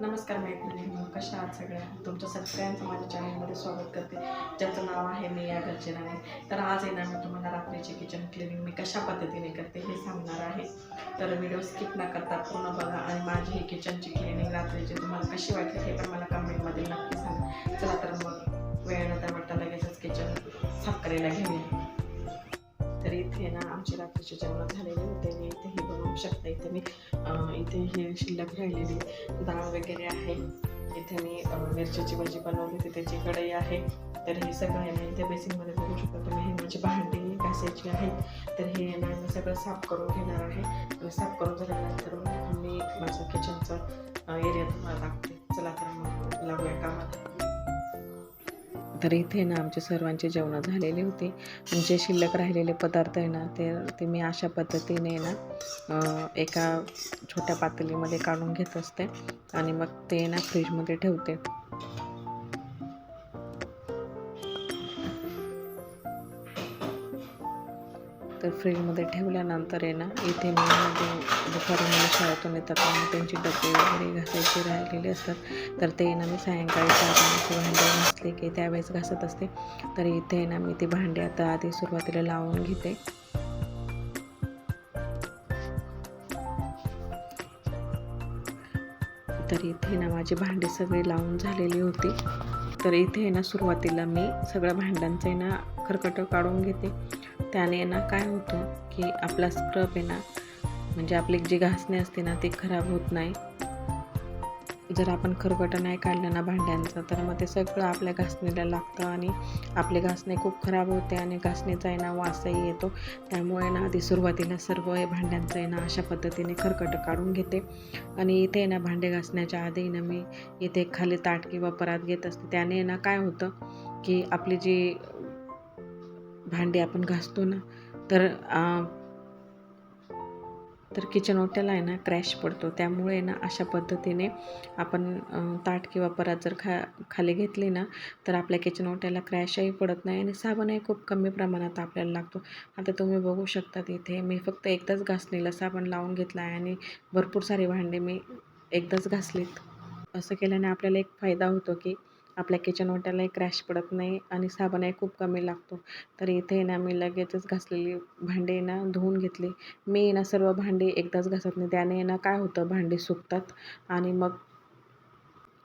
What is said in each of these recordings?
नमस्कार मैत्रिणी मग कशा आहात सगळ्या? तुमच्या सगळ्यांचं माझ्या चॅनलमध्ये स्वागत करते. ज्याचं नाव आहे मी या घरचे राणे तर आज येणार मी तुम्हाला रात्रीचे किचन क्लिनिंग मी कशा पद्धतीने करते हे सांगणार आहे. तर व्हिडिओ स्किप न करता पूर्ण बघा आणि माझी ही किचनची क्लिनिंग रात्रीची तुम्हाला कशी वाटली हे पण मला कमेंटमध्ये नक्की सांगा. चला तर मग वेळ न वाटता लगेचच किचन साफ करायला घेऊया. तर इथे ना आमचे रात्रीचे जेवण झालेले होते. मी इथे हे बनवू शकता. इथे मी इथे हे शिल्लक राहिलेली डाळ वगैरे आहे. इथे मी मिरच्याची भाजी बनवली होती. त्याची कढई आहे. तर हे सगळं आहे. ना इथे बेसिनमध्ये बघू शकता. तुम्ही हे माझी भांडी घासायची आहे. तर हे ना मी सगळं साफ करून घेणार आहे. आणि साफ करून झाल्यानंतर मी माझं किचनचा एरिया तुम्हाला दाखवतो. तर इथे ना आमचे सर्वांचे जेवणं झालेले होते. आणि जे शिल्लक राहिलेले पदार्थ आहे ना ते ते मी अशा पद्धतीने ना एका छोट्या पातळीमध्ये काढून घेत असते. आणि मग ते ना फ्रीजमध्ये ठेवते. तर फ्रीजमध्ये ठेवल्यानंतर आहे ना इथे मी म्हणजे दुपारी मुलं शाळेतून येतात आणि त्यांची डबे वगैरे घासायचे राहिलेले असतात. तर ते ना मी सायंकाळी चार भांडे घासले की त्यावेळेस घासत असते. तर इथे ना मी ती भांडी आता आधी सुरुवातीला लावून घेते. तर इथे ना माझी भांडी सगळी लावून झालेली होती. तर इथे ना सुरुवातीला मी सगळ्या भांड्यांचे ना खरकटं काढून घेते. त्याने ना काय होतं की आपला स्क्रब आहे ना म्हणजे आपली जी घासणी असते ना ती खराब होत नाही. जर आपण खरकटं नाही काढलं ना भांड्यांचं तर मग ते सगळं आपल्या घासणीला लागतं आणि आपले घासणे खूप खराब होते आणि घासणीचा आहे ना वासही येतो. त्यामुळे ना आधी सुरुवातीला सर्व हे भांड्यांचं आहे ना अशा पद्धतीने खरकटं काढून घेते. आणि इथे ना भांडे घासण्याच्या आधी ना मी इथे खाली ताट किंवा परात घेत असते. त्याने ना काय होतं की आपली जी भांडी आपण घासतो ना तर आ, तर किचन ओट्याला आहे ना क्रॅश पडतो. त्यामुळे ना अशा पद्धतीने आपण ताट किंवा परात जर खा खाली घेतली ना तर आपल्या किचन ओट्याला क्रॅशही पडत नाही आणि साबणही खूप कमी प्रमाणात आपल्याला लागतो. आता तुम्ही बघू शकता इथे मी फक्त एकदाच घासलेला साबण लावून घेतला आहे आणि भरपूर सारी भांडी मी एकदाच घासलीत. असं केल्याने आपल्याला एक फायदा होतो की आपल्या किचन ओट्यालाही क्रॅश पडत नाही आणि साबणही खूप कमी लागतो. तर इथे ना मी लगेचच घासलेली भांडी ना धुवून घेतली. मी ना सर्व भांडी एकदाच घासत नाही. त्याने ना काय होतं भांडी सुकतात आणि मग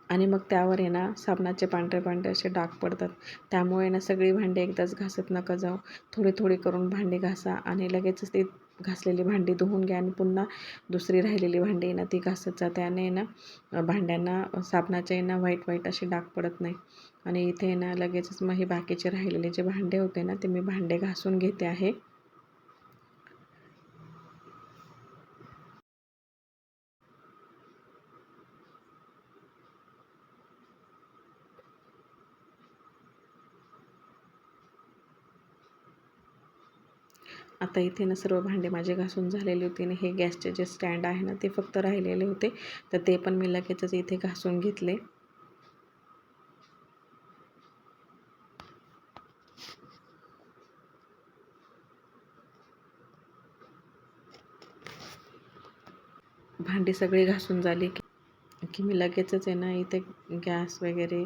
आणि मग त्यावर आहे ना साबणाचे पांढरे पांढरे असे डाग पडतात. त्यामुळे ना सगळी भांडी एकदाच घासत नका जाऊ. थोडी थोडी करून भांडी घासा आणि लगेचच ती घासलेली भांडी धुवून घ्या आणि पुन्हा दुसरी राहिलेली भांडी आहे ना ती घासत जा त्याने ना भांड्यांना भांड्यांना साबणाचे ना व्हाईट व्हाईट असे डाग पडत नाही. आणि इथे ना लगेचच मग हे बाकीचे राहिलेले जे भांडे होते ना ते मी भांडे घासून घेते आहे. आता इथे ना सर्व भांडे माझे घासून झालेले होते आणि हे गॅसचे जे स्टँड आहे ना ते फक्त राहिलेले होते. तर ते पण मी लगेचच इथे घासून घेतले. भांडी सगळी घासून झाली की की मी लगेचच आहे ना इथे गॅस वगैरे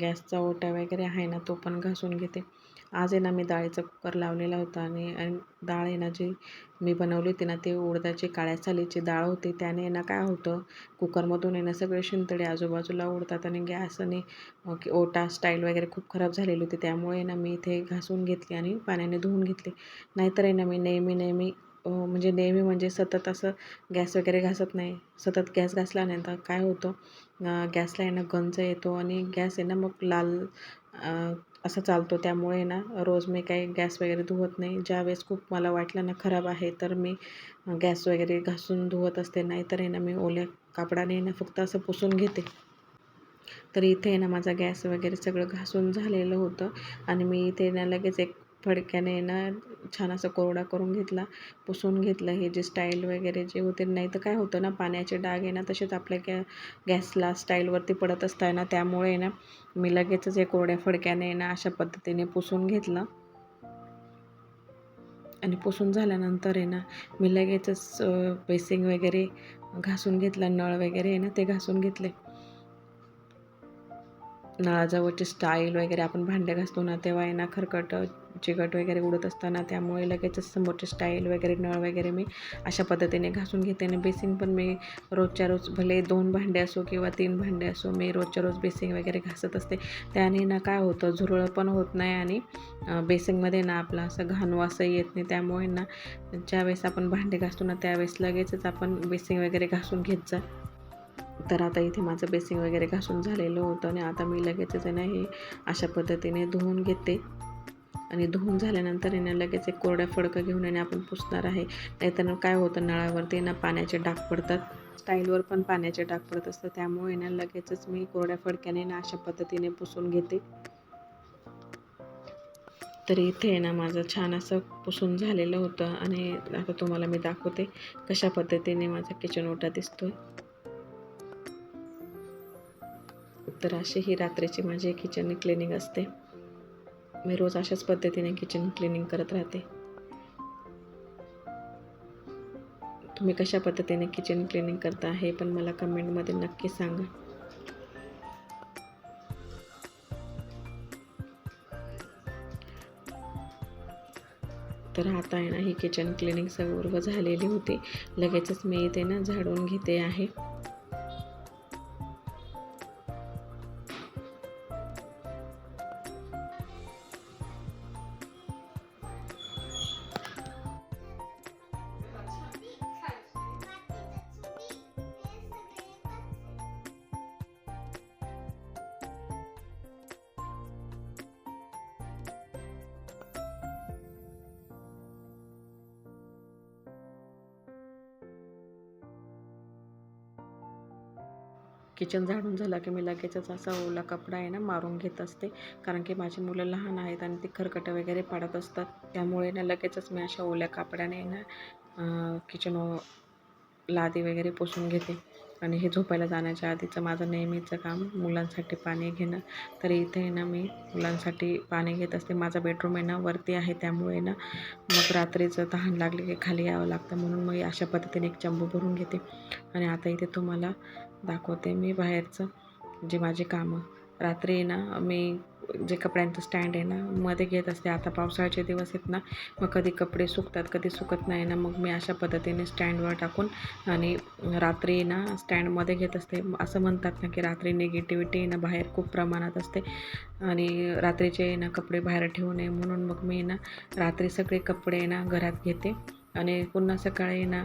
गॅसचा ओटा वगैरे आहे ना तो पण घासून घेते. आज आहे ना मी डाळीचा कुकर लावलेला होता आणि आणि डाळ आहे ना जी मी बनवली होती ना ते उडदाची काळ्या सालीची डाळ होती. त्याने ना काय होतं कुकरमधून आहे ना सगळे शिंतडे आजूबाजूला उडतात आणि गॅस आणि ओटा स्टाईल वगैरे खूप खराब झालेली होती. त्यामुळे ना मी इथे घासून घेतली आणि पाण्याने धुवून घेतली. नाहीतर आहे ना मी नेहमी नेहमी म्हणजे नेहमी म्हणजे सतत असं गॅस वगैरे घासत नाही. सतत गॅस घासला नाही तर काय होतं गॅसला आहे ना गंज येतो आणि गॅस आहे ना मग लाल असं चालतो. त्यामुळे ना रोज मी काही गॅस वगैरे धुवत नाही. ज्यावेळेस खूप मला वाटलं ना खराब आहे तर मी गॅस वगैरे घासून धुवत असते. नाहीतर आहे ना मी ओल्या कापडाने ना फक्त असं पुसून घेते. तर इथे आहे ना माझा गॅस वगैरे सगळं घासून झालेलं होतं. आणि मी इथे ना लगेच एक फडक्याने ना छान असं कोरडा करून घेतला पुसून घेतलं हे जे स्टाईल वगैरे जे होते. नाही तर काय होतं ना पाण्याचे डाग आहे ना तसेच आपल्या गॅ गॅसला स्टाईलवरती पडत असताय ना त्यामुळे ना मी लगेचच हे कोरड्या फडक्याने ना अशा पद्धतीने पुसून घेतलं. आणि पुसून झाल्यानंतर आहे ना मी लगेचच बेसिंग वगैरे घासून घेतलं नळ वगैरे आहे ना ते घासून घेतले. नळाजवळची स्टाईल वगैरे आपण भांडे घासतो ना तेव्हा आहे ना खरकट चिकट वगैरे उडत असताना त्यामुळे लगेचच समोरचे स्टाईल वगैरे नळ वगैरे मी अशा पद्धतीने घासून घेते. आणि बेसिंग पण मी रोजच्या रोज भले दोन भांडे असो किंवा तीन भांडे असो मी रोजच्या रोज बेसिंग वगैरे घासत असते. त्याने ना काय होतं झुरळ पण होत नाही आणि बेसिंगमध्ये ना आपला असं घाण असं येत नाही. त्यामुळे ना ज्यावेळेस आपण भांडे घासतो ना त्यावेळेस लगेचच आपण बेसिंग वगैरे घासून घेत जा. तर आता इथे माझं बेसिंग वगैरे घासून झालेलं होतं आणि आता मी लगेचच आहे ना हे अशा पद्धतीने धुवून घेते. आणि धुवून झाल्यानंतर येणं लगेच एक कोरड्या फडकं घेऊन येणे आपण पुसणार आहे. नाहीतर काय होतं नळावरती ना पाण्याचे डाग पडतात. स्टाईलवर पण पाण्याचे डाग पडत असतात. त्यामुळे ना लगेचच मी कोरड्या फडक्याने ना अशा पद्धतीने पुसून घेते. तर इथे आहे ना माझं छान असं पुसून झालेलं होतं आणि आता तुम्हाला मी दाखवते कशा पद्धतीने माझा किचन ओटा दिसतोय. तर अशी ही रात्रीची माझी किचन क्लिनिंग असते. मी रोज अशाच पद्धतीने किचन क्लिनिंग करत राहते. तुम्ही कशा पद्धतीने किचन क्लिनिंग करता हे पण मला कमेंटमध्ये नक्की सांगा. तर आता आहे ना ही किचन क्लिनिंग सर्व झालेली होती. लगेचच मी इथे ना झाडून घेते आहे. किचन झाडून झालं की मी लगेचच असा ओला कपडा आहे ना मारून घेत असते. कारण की माझी मुलं लहान आहेत आणि ती खरकटं वगैरे पाडत असतात. त्यामुळे ना लगेचच मी अशा ओल्या कपड्याने ना किचन लादी वगैरे पुसून घेते. आणि हे झोपायला जाण्याच्या आधीचं माझं नेहमीचं काम मुलांसाठी पाणी घेणं. तर इथे ना मी मुलांसाठी पाणी घेत असते. माझा बेडरूम आहे ना वरती आहे. त्यामुळे ना मग रात्रीचं तहान लागली की खाली यावं लागतं. म्हणून मग अशा पद्धतीने एक चंबू भरून घेते. आणि आता इथे तुम्हाला दाखवते मी बाहेरचं जे माझे कामं. रात्री ना मी जे कपड्यांचं स्टँड आहे ना मध्ये घेत असते. आता पावसाळ्याचे दिवस आहेत ना मग कधी कपडे सुकतात कधी सुकत नाही ना मग मी अशा पद्धतीने स्टँडवर टाकून आणि रात्री ना स्टँडमध्ये घेत असते. असं म्हणतात ना की रात्री निगेटिव्हिटी ना बाहेर खूप प्रमाणात असते. आणि रात्रीचे ना कपडे बाहेर ठेवू नये म्हणून मग मी ना रात्री सगळे कपडे ना घरात घेते. आणि पुन्हा सकाळी ना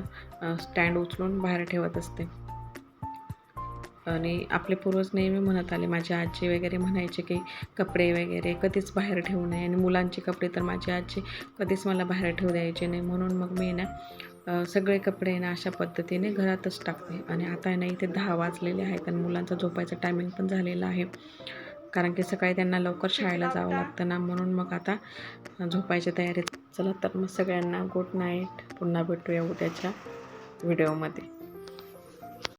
स्टँड उचलून बाहेर ठेवत असते. आणि आपले पूर्वज नेहमी म्हणत आले माझी आजी वगैरे म्हणायचे की कपडे वगैरे कधीच बाहेर ठेवू नये आणि मुलांचे कपडे तर माझी आजी कधीच मला बाहेर ठेवू द्यायचे नाही. म्हणून मग मी ना सगळे कपडे ना अशा पद्धतीने घरातच टाकते आणि आता ना इथे दहा वाजलेले आहेत आणि मुलांचा झोपायचं टायमिंग पण झालेलं आहे. कारण की सकाळी त्यांना लवकर शाळेला जावं लागतं ना म्हणून मग आता झोपायच्या तयारीत. चला तर मग सगळ्यांना गुड नाईट पुन्हा भेटूया उद्याच्या व्हिडिओमध्ये